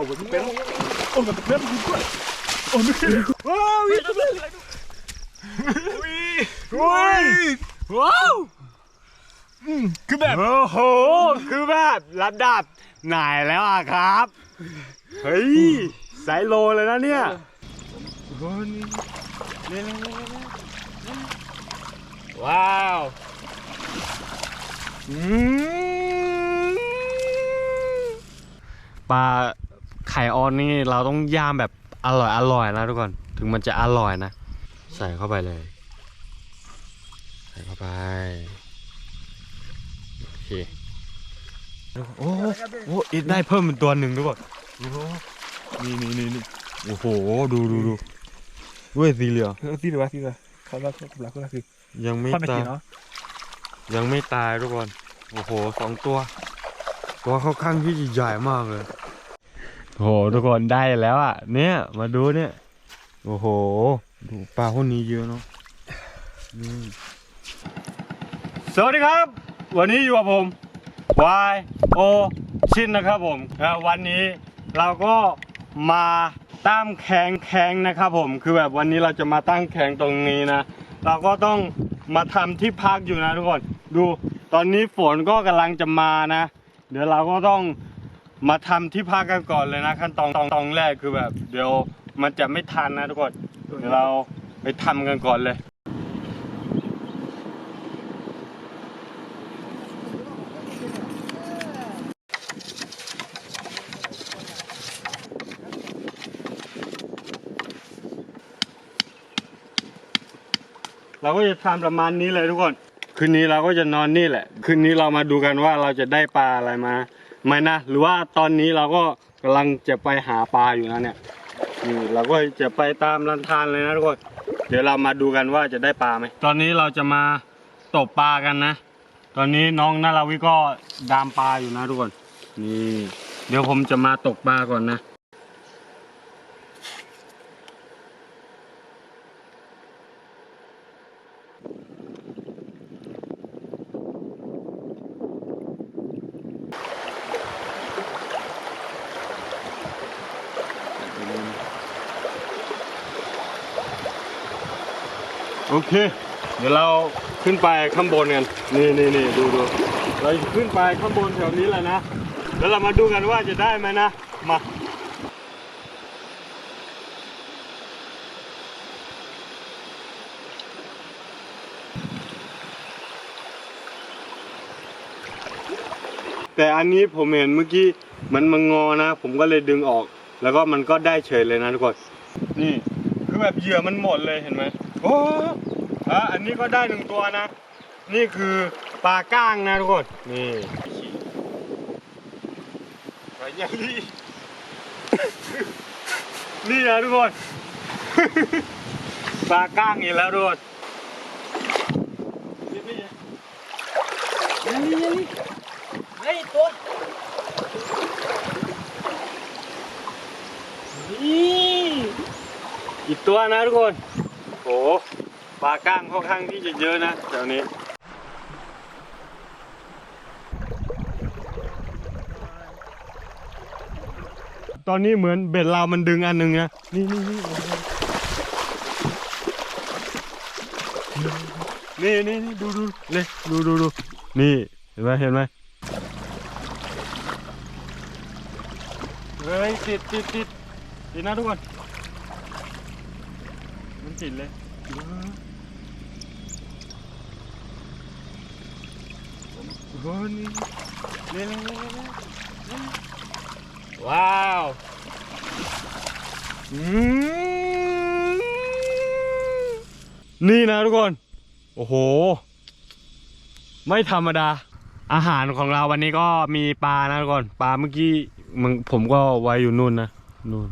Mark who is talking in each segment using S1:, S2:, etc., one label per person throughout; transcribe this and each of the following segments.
S1: Oh, wat een pen. Oh, wat een pen. Oh, nee. Oh, wie is dat? Oei. Oei. Wow. คือแบบ
S2: โอ้โห คือแบบระดับไหนแล้วอะครับ เฮ้ย สายโลเลยนะเนี่ย
S1: โอ้นี่
S2: ว้าวอืมปลา ไข่ออนนี่เราต้องย่างแบบอร่อยอร่อยนะทุกคนถึงมันจะอร่อยนะ ใส่เข้าไปเลย ใส่เข้าไปโอเคโอ้โหอ้อีกได้เพิ่มเป็นตัวหนึ่งด้วยโอ้โหนี่นี่นี่นี่โอ้โหดูดูดูด้วยสีเหลือง
S1: เออที่เดียวที่เดีเขาเล่าเขาเล่าเขาเล่าคือ
S2: ยังไม่ตายยังไม่ตายทุกคนโอ้โหสองตัวตัวค่อนข้างที่ใหญ่มากเลย โหทุกคนได้แล้วอะ เนี่ยมาดูเนี่ย โอ้โห ดูปลาพวกนี้เยอะเนาะสวัสดีครับ วันนี้อยู่กับผม Y O ชินนะครับผมวันนี้เราก็มาตั้งแข่งแข่งนะครับผม คือแบบวันนี้เราจะมาตั้งแข่งตรงนี้นะ เราก็ต้องมาทำที่พักอยู่นะทุกคน ดู ตอนนี้ฝนก็กำลังจะมานะ เดี๋ยวเราก็ต้อง มาทำที่พักกันก่อนเลยนะขั้นตอนตอนตอนแรกคือแบบ เดี๋ยวมันจะไม่ทันนะทุกคนเดี๋ยวเราไปทำกันก่อนเลย เราก็จะทำประมาณนี้เลยทุกคน คืนนี้เราก็จะนอนนี่แหละ คืนนี้เรามาดูกันว่าเราจะได้ปลาอะไรมา ไหมนะ หรือว่าตอนนี้เราก็กำลังจะไปหาปลาอยู่นะเนี่ยนี่เราก็จะไปตามลำธานเลยนะทุกคนเดี๋ยวเรามาดูกันว่าจะได้ปลาไหมตอนนี้เราจะมาตกปลากันนะ ตอนนี้น้องนาราวิก็ดามปลาอยู่นะทุกคนนี่เดี๋ยวผมจะมาตกปลาก่อนนะ โอเค เดี๋ยวเราขึ้นไปข้างบนกัน นี่นี่นี่ดูดูเราจะขึ้นไปข้างบนแถวนี้แหละนะ แล้วเรามาดูกันว่าจะได้ไหมนะ มาแต่อันนี้ผมเห็นเมื่อกี้มันมังงอนะ ผมก็เลยดึงออก แล้วก็มันก็ได้เฉยเลยนะทุกคน นี่ คือแบบเหยื่อมันหมดเลยเห็นไหม โอ้อะอันนี้ก็ได้หนึ่งตัวนะ นี่คือปลาก้างนะทุกคน นี่ปลาใหญ่นี่นะทุกคน ปลาก้างอีกแล้วทุกคนนี่นี่นี่
S1: ไอ้ตัว
S2: นี่อีกตัวนะทุกคน ปลาก้างค่อนข้างที่จะเยอะนะแถวนี้ตอนนี้เหมือนเบ็ดเรามันดึงอันหนึ่งนะ นี่นี่นี่นี่นี่นี่ดูดูเลยดูดูดูนี่เห็นไหมเห็นไหมเฮ้ยติดติดติดติดนะทุกคน มันติดเลย โอ้โหนี่นี่นี่นี่นี่ว้าวอืมนี่นะทุกคน โอ้โห ไม่ธรรมดา อาหารของเราวันนี้ก็มีปลานะทุกคน ปลาเมื่อกี้มึงผมก็ไว้อยู่นู่นนะ นู่น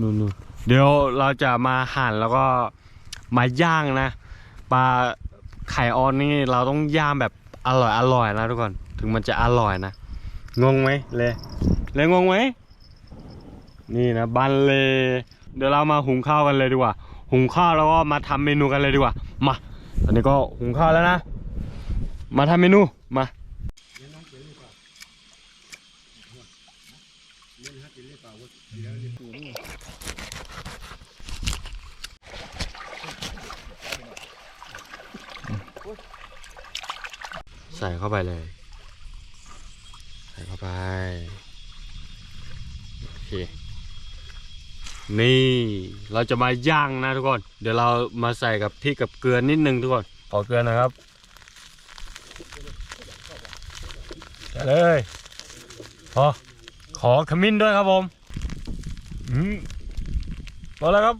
S2: นู่นนู่นเดี๋ยวเราจะมาหั่นแล้วก็ มาย่างนะปลาไข่ออนนี่เราต้องย่างแบบอร่อยอร่อยนะทุกคนถึงมันจะอร่อยนะงงไหมเลยเลยงงไหมนี่นะบันเลเดี๋ยวเรามาหุงข้าวกันเลยดีกว่า หุงข้าวแล้วก็มาทำเมนูกันเลยดีกว่า มาตอนนี้ก็หุงข้าวแล้วนะ มาทำเมนูมา ใส่เข้าไปเลย ใส่เข้าไป โอเค นี่เราจะมาย่างนะทุกคน เดี๋ยวเรามาใส่กับพริกกับเกลือนิดนึงทุกคน ขอเกลือนะครับใส่เลยพอขอขมิ้นด้วยครับผม อืมพอแล้วครับ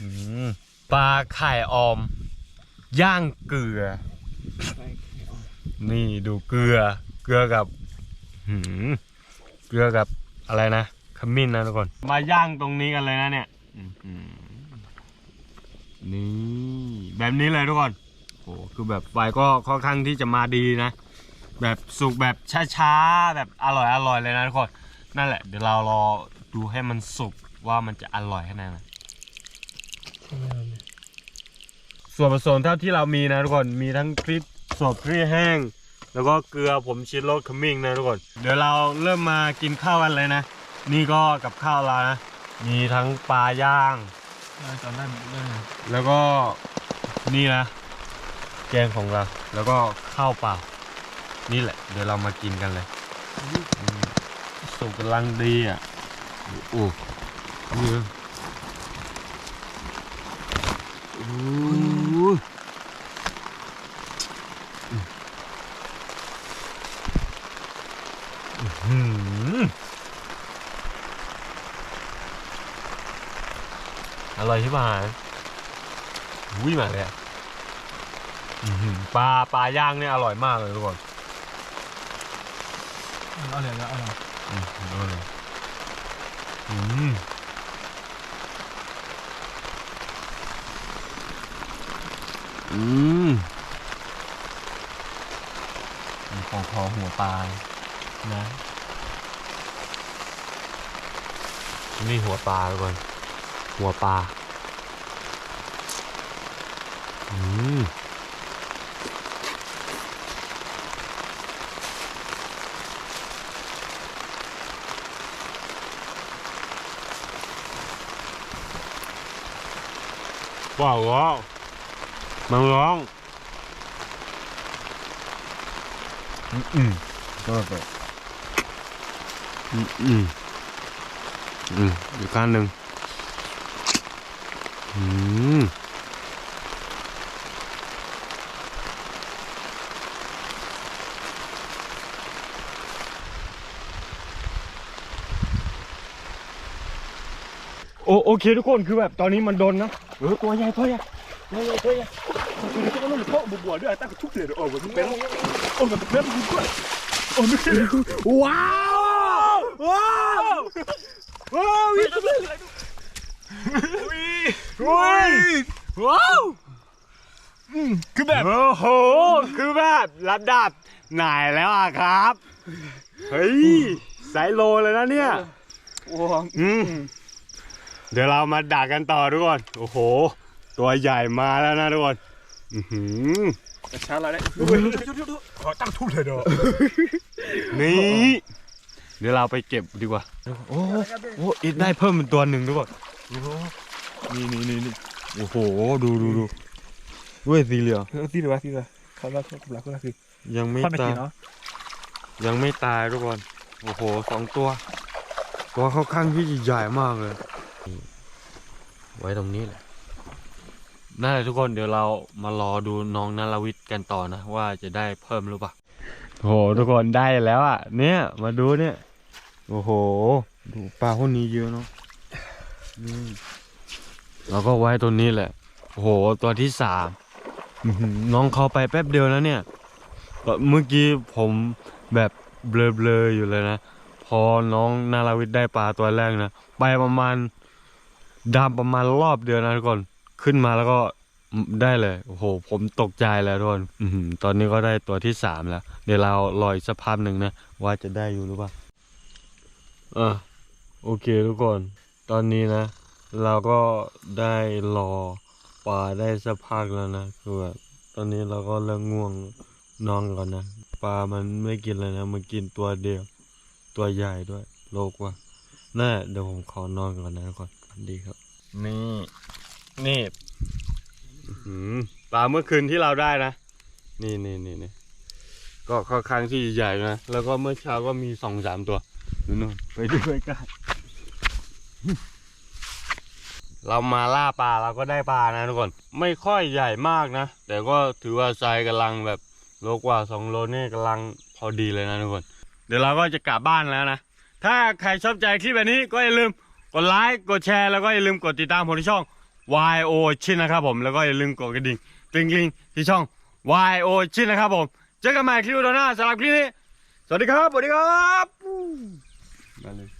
S2: อืม ปลาไข่ออม ย่างเกลือ นี่ดูเกลือ เกลือกับหืมเกลือกับอะไรนะขมิ้นนะทุกคน มาย่างตรงนี้กันเลยนะเนี่ยอื้อหือนี่แบบนี้เลยทุกคนโอ้คือแบบไฟก็ค่อนข้างที่จะมาดีนะ แบบสุกแบบช้าๆ แบบอร่อยอร่อยเลยนะทุกคน นั่นแหละเดี๋ยวเรารอดูให้มันสุกว่ามันจะอร่อยแค่ไหนนะ ส่วนผสมเท่าที่เรามีนะทุกคนมีทั้งพริกสดพริกแห้ง แล้วก็เกลือผมชิดรสขมิ้นนะทุกคนเดี๋ยวเราเริ่มมากินข้าวกันเลยนะ นี่ก็กับข้าวเรานะมีทั้งปลาย่าง
S1: ตอนนั้นได้
S2: แล้วก็นี่นะแกงของเรา แล้วก็ข้าวเปล่า นี่แหละ เดี๋ยวเรามากินกันเลยสุกกำลังดีอะโอ้โหนี่นะโอ้ อื้อหืออร่อยที่บ้านอุ้ยมาเลยอะอื้อหือปลาปลาย่างเนี่ยอร่อยมากเลยทุกคน
S1: เอาเลยเอาเลย
S2: อืมเอาเลยอืมอืมมีของคอหัวปลานะ นี่หัวปลาทุกคนหัวปลา อืมว้าวว้าวมันร้องอืมอืมก็แบบอืม อืมอืมอีกข้างหนึ่งอืมโอโอเคทุกคนคือแบบตอนนี้มันโดนนะเออตัวใหญ่ตัวใหญ่ตัวใหญ่ตัวใหญ่
S1: คือนี่ก็ต้องเพาะบัวด้วยตั้งทุกเดือนโอ้มันเป็นโอ้มันเป็นมันด้วยโอ้ไม่ใช่
S2: ว้าวว้าว ว้าววิ่งเลย
S1: อุ้ย
S2: ว้าว
S1: คือแบบ
S2: โอ้โหคือแบบระดับไหนแล้วอะครับ เฮ้ยสายโลเลยนะเนี่ย
S1: โอ้
S2: อืมเดี๋ยวเรามาดักกันต่อทุกคนโอ้โห ตัวใหญ่มาแล้วนะทุกคนอือหือ
S1: แต่ช้าแล้วเนี่ยขอตั้งทุกเลยเด้อ
S2: นี่เดี๋ยวเราไปเก็บดีกว่า โอ้โหโอ้อีกได้เพิ่มเป็นตัวหนึ่งทุกคนโอ้โหนี่นี่นี่นี่โอ้โห ดูดูดูด้วยสีเหลือง
S1: ที่หรือว่าที่ละเขาว่าเขาหลักก็คือ
S2: ยังไม่
S1: ข้อไม่
S2: ตา
S1: กิ
S2: ย
S1: นเนาะ
S2: ยังไม่ตายทุกคนโอ้โหสองตัวตัวเขาข้างที่ใหญ่มากเลยนี่ไว้ตรงนี้แหละนั่นแหละทุกคนเดี๋ยวเรามารอดูน้องนาราวิทย์กันต่อนะ ว่าจะได้เพิ่มหรือเปล่าโอ้โหทุกคนได้แล้วอะ เนี่ย มาดูเนี่ย โอ้โห ดูปลาพวกนี้เยอะเนาะอืมเราก็ไว้ตัวนี้แหละ โอ้โห ตัวที่สามอื้อหือน้องเขาไปแป๊บเดียวแล้วเนี่ยเมื่อกี้ผมแบบเบลอๆอยู่เลยนะ พอน้องนาราวิทย์ได้ปลาตัวแรกนะ ไปประมาณดำประมาณรอบเดียวนะทุกคน ขึ้นมาแล้วก็ได้เลย โอ้โห ผมตกใจแล้วทุกคนอื้อหือตอนนี้ก็ได้ตัวที่สามแล้ว เดี๋ยวเรารออีกสักพักหนึ่งนะ ว่าจะได้อยู่หรือเปล่า อะโอเคทุกคน ตอนนี้นะ เราก็ได้รอป่าได้สักพักแล้วนะ คือแบบตอนนี้เราก็เริ่มง่วงนอนก่อนนะ ปลามันไม่กินเลยนะ มันกินตัวเดียว ตัวใหญ่ด้วย โลกว่าน่าเดี๋ยวผมขอนอนก่อนนะก่อนฝันดีครับ นี่ นี่อื้อหือปลาเมื่อคืนที่เราได้นะ นี่นี่นี่นี่ก็ค่อนข้างที่ใหญ่นะ แล้วก็เมื่อเช้าก็มีสองสามตัวดู นู่นไปดูใกล้ๆเรามาล่าปลาเราก็ได้ปลานะทุกคนไม่ค่อยใหญ่มากนะ แต่ก็ถือว่าไซส์กำลังแบบโลกว่าสองโลนี่กำลังพอดีเลยนะทุกคน เดี๋ยวเราก็จะกลับบ้านแล้วนะ ถ้าใครชอบใจคลิปแบบนี้ก็อย่าลืมกดไลค์กดแชร์แล้วก็อย่าลืมกดติดตามผมที่ช่อง YO ชินนะครับผมแล้วก็อย่าลืมกดกระดิ่งกริ๊งที่ช่อง YO ชินนะครับผมเจอกันใหม่คลิปวิดีโอหน้าสำหรับคลิปนี้สวัสดีครับสวัสดีครับ มาเลย